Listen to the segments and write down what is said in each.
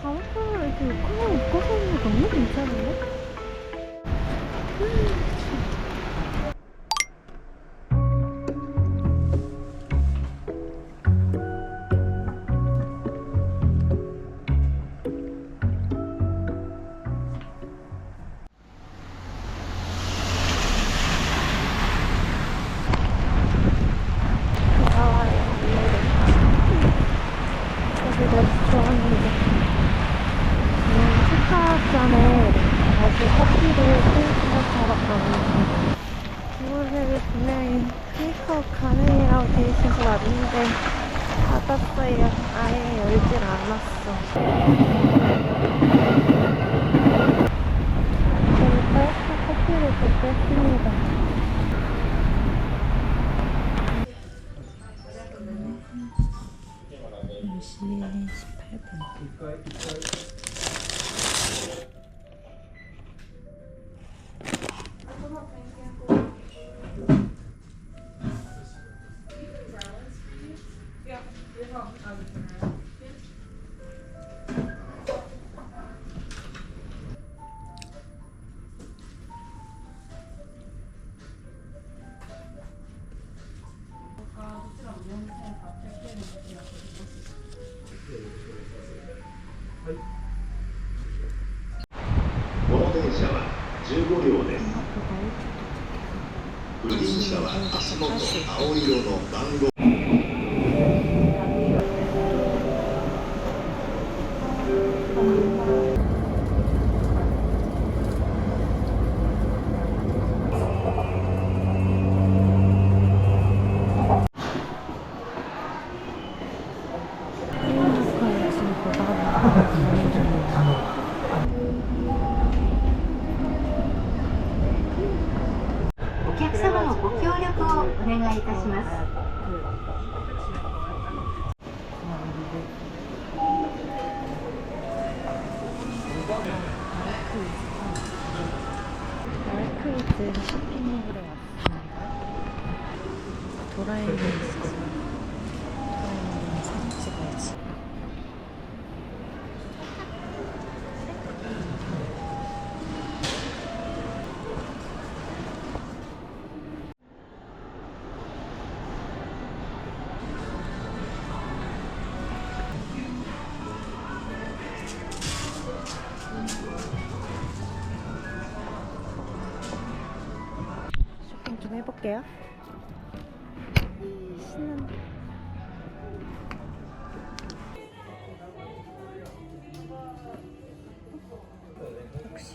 가마카를 이렇게 가만 입고서 있는 거 너무 괜찮은데? 왔는데 닫았어요. 아예 열질 않았어. 따뜻한 커피를 또 뺐습니다. 시 18분.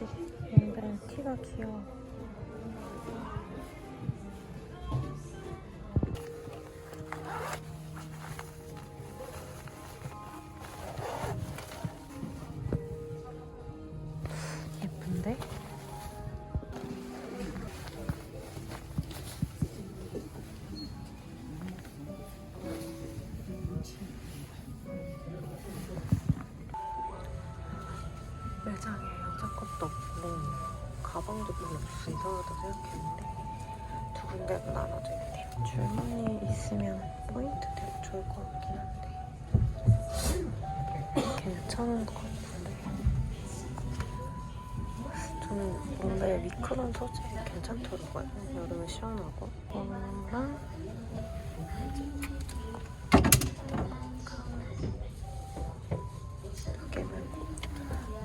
역시 얘들은 티가 귀여워. 좋을 것 같긴 한데 괜찮은 것 같은데 저는 뭔가 미크론 소재 괜찮더라고요 여름에 시원하고 이거랑 두 개는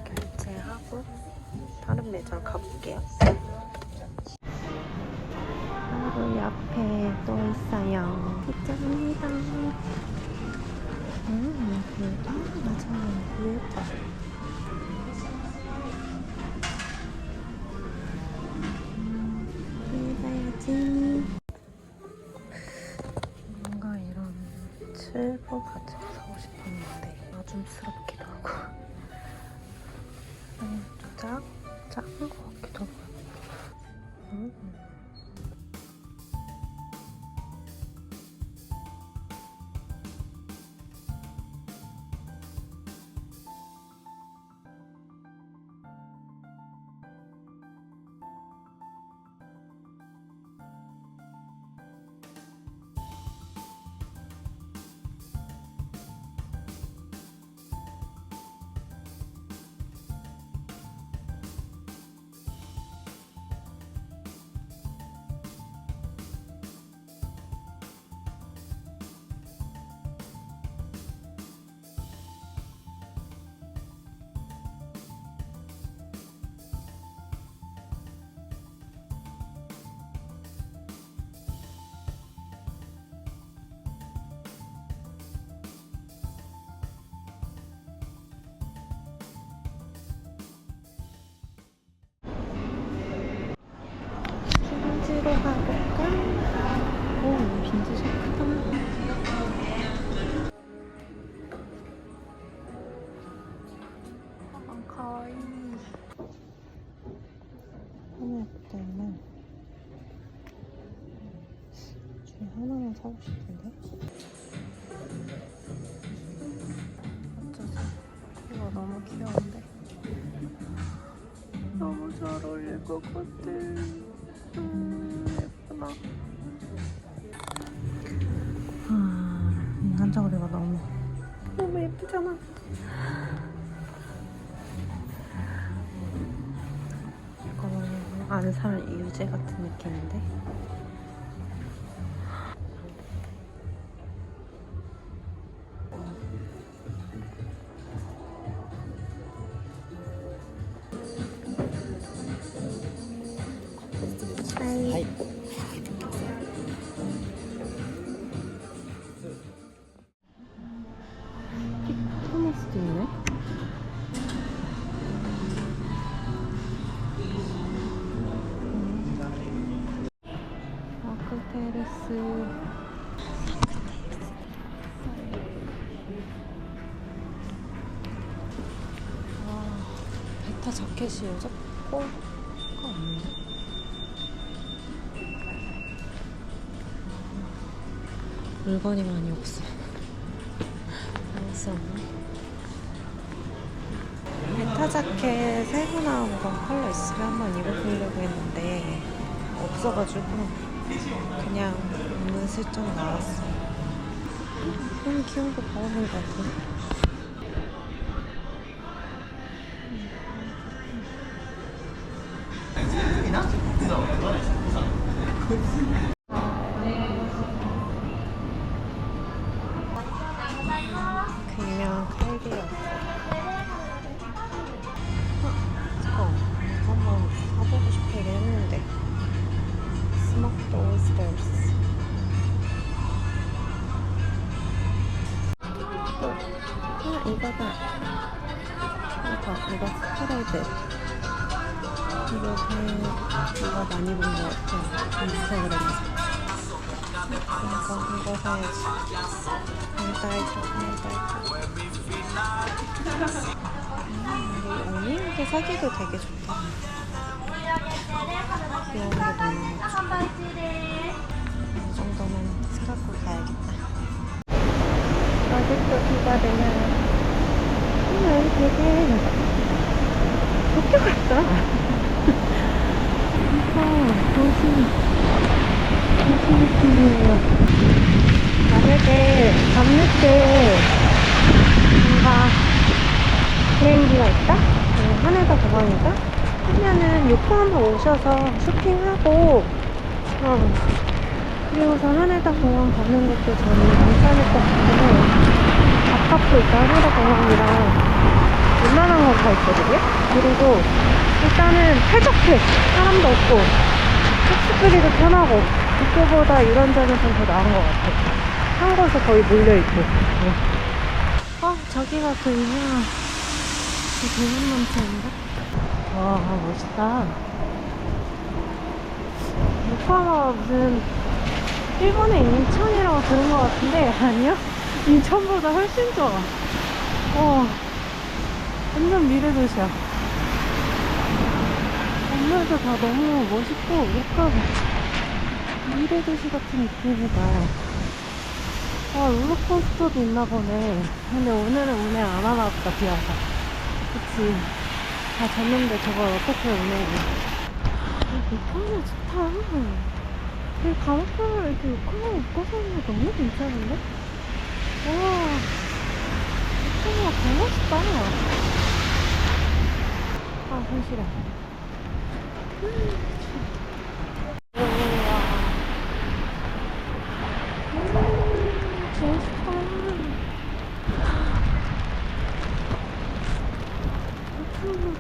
결제하고 다른 매장 가볼게요. 바로 옆에 또 있어요. 입장합니다. 음, 그, 아, 맞아. 이거 예 같아 음 예쁘다 아, 이 한자거리가 너무 너무 예쁘잖아. 이거 안에 사면 유재 같은 느낌인데 자켓이 여자 거가 없는데? 물건이 많이 없어. 알수 없네. 베타 자켓 새로 나온 거 컬러 있으면 한번 입어보려고 했는데 없어가지고 그냥 은슬쩍 나왔어. 너무 귀여운 거 받아본 것. 그 아, 이거다. 이거, 이거 스프레드. 이거 그, 이거 많이 본 것 같아. 인스타그램에서. 이거, 이거 사야지. 달달죠, 달달죠. 음, 언니한테 사기도 되게 좋다. 귀여운 게 너무 많죠. 이 정도면 사갖고 가야겠다. 아직도 비가 내면 오늘 되게 도쿄 같다. 진짜 도시 도시 느낌이에요. 만약에 밤늦게 뭔가 비행기가 있다? 네, 하네다 공항이다? 하면은 요코하마 오셔서 쇼핑하고 어, 그리고서 하네다 공항 가는 것도 저는 괜찮을 것 같긴 해요. 가깝고 일단 하네다 공항이랑 웬만한 건 다 있거든요? 그리고 일단은 쾌적해. 사람도 없고 택시들이도 편하고 도쿄보다 이런 좀더 나은 것 같아. 한 곳에 거의 몰려있고. 어, 저기가 그 유명한 그 대문만천인가? 와, 멋있다. 요코하마가 무슨 일본에 있는 천이라고 들은 것 같은데, 아니요? 인천보다 훨씬 좋아. 어, 완전 미래 도시야. 건물도 다 너무 멋있고, 약간 미래 도시 같은 느낌이다. 아, 롤러코스터도 있나 보네. 근데 오늘은 운행 안 하나 보다, 비 와서. 그치. 다 졌는데 저걸 어떻게 운행해. 요코하마 좋다. 이 가마카를 이렇게 요코하마 묶어서 하는 거 너무 괜찮은데? 와, 요코하마 잘 멋있다. 아. 멋있다.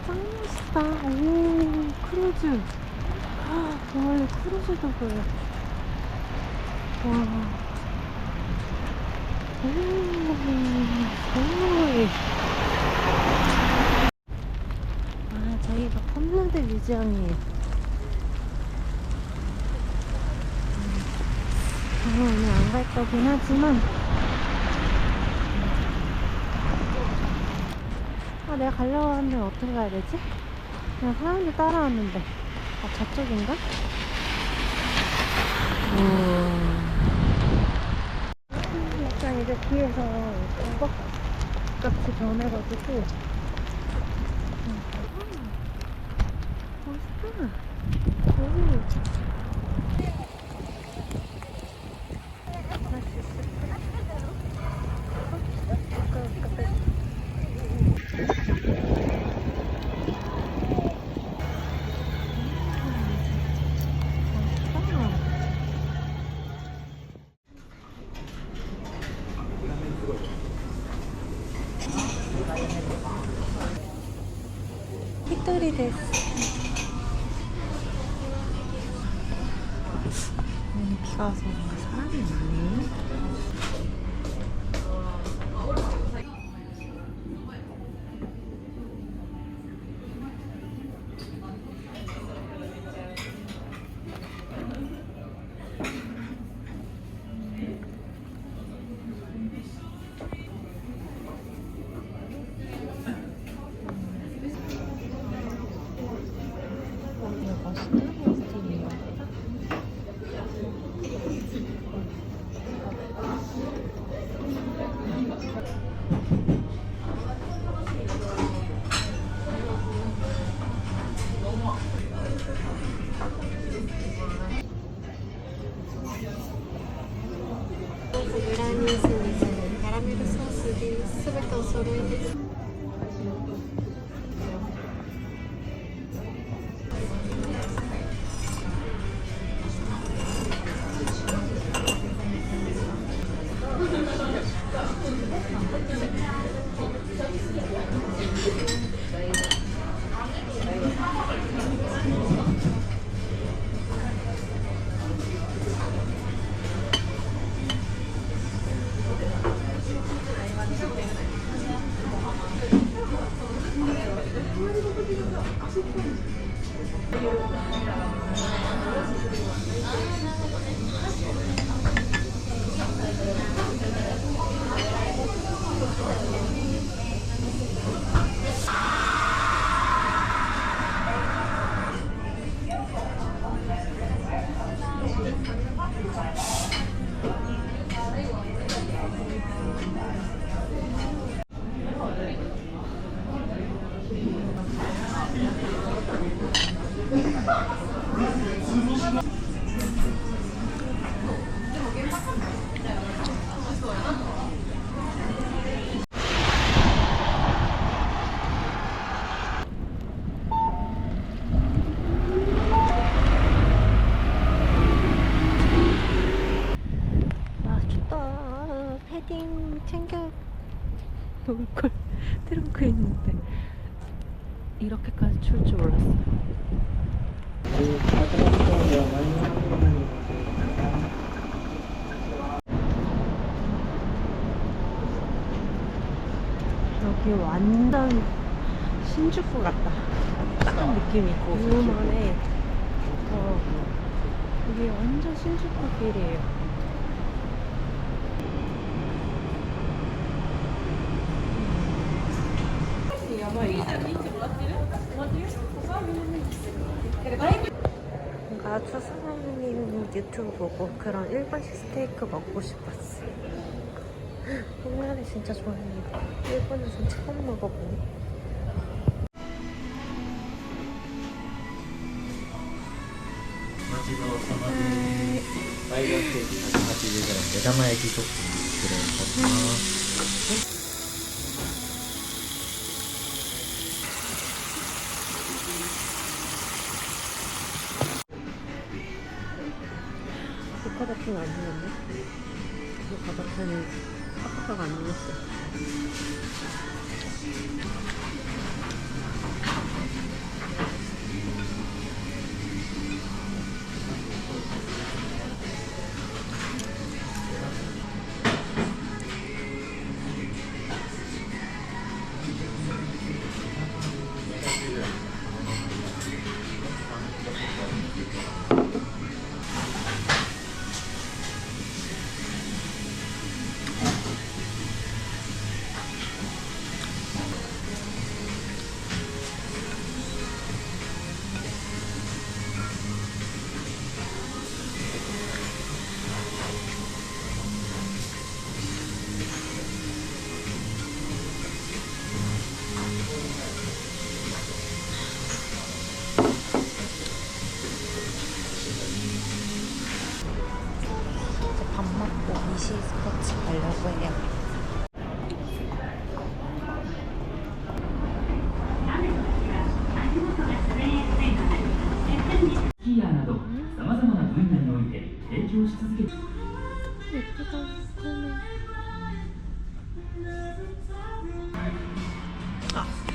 짱 멋있다. 오, 크루즈. 원래 크루즈도 그래. 와. 아, 저희가 펌런드 뮤지엄이에요. 저는 오늘 안 갈 거긴 하지만 아 내가 가려고 하는데 어떻게 가야 되지? 그냥 사람들 따라왔는데 아 저쪽인가? 약 길에 피해서 오박같이 변해가지고 음. 멋있다 오. 비가 와서 사람이 많네. 추울 줄 몰랐어요. 여기 완전 신주쿠 같다. 딱 느낌이고 유만해. 어, 여기 완전 신주쿠 길이에요. 아주 사장님 유튜브 보고 그런 일본식 스테이크 먹고 싶었어. 홍라이 진짜 좋아합니다. 일본에서 처음 먹어보니. 네. 빨간색 다시 가지 그런 대담하게 계속 그래.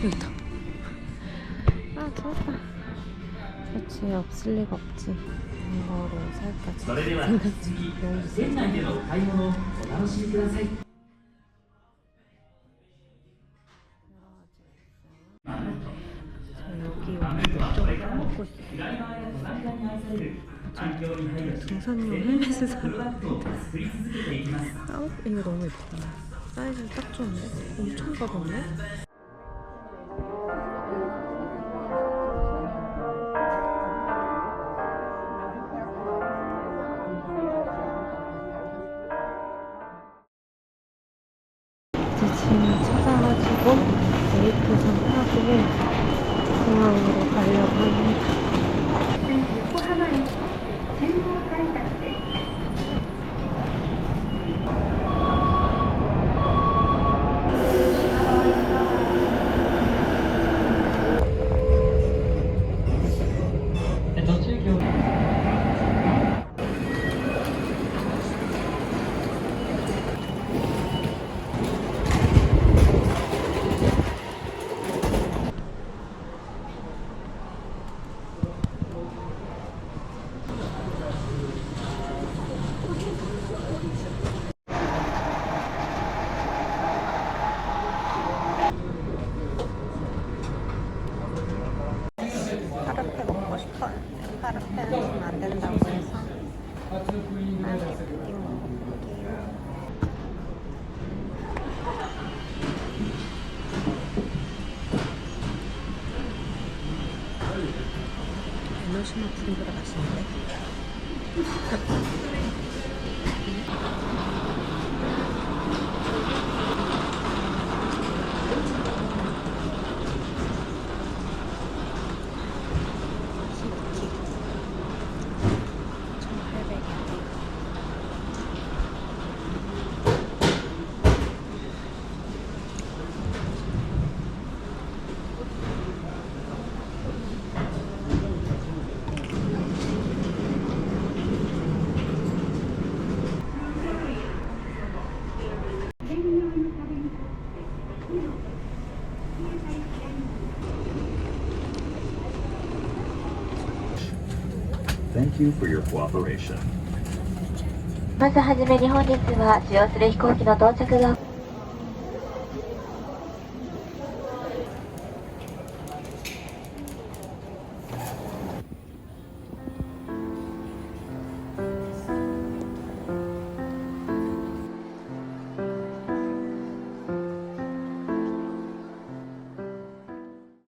여기 있다. 아 좋았다. 그렇지 없을 리가 없지. 이거로 살까 생각지 등산용 헬멧을 사러 이거 너무 예쁘다. 사이즈 딱 좋은데? 엄청 가볍네? 에너지만 분보다 맛있는데? まずはじめに本日は使用する飛行機の到着が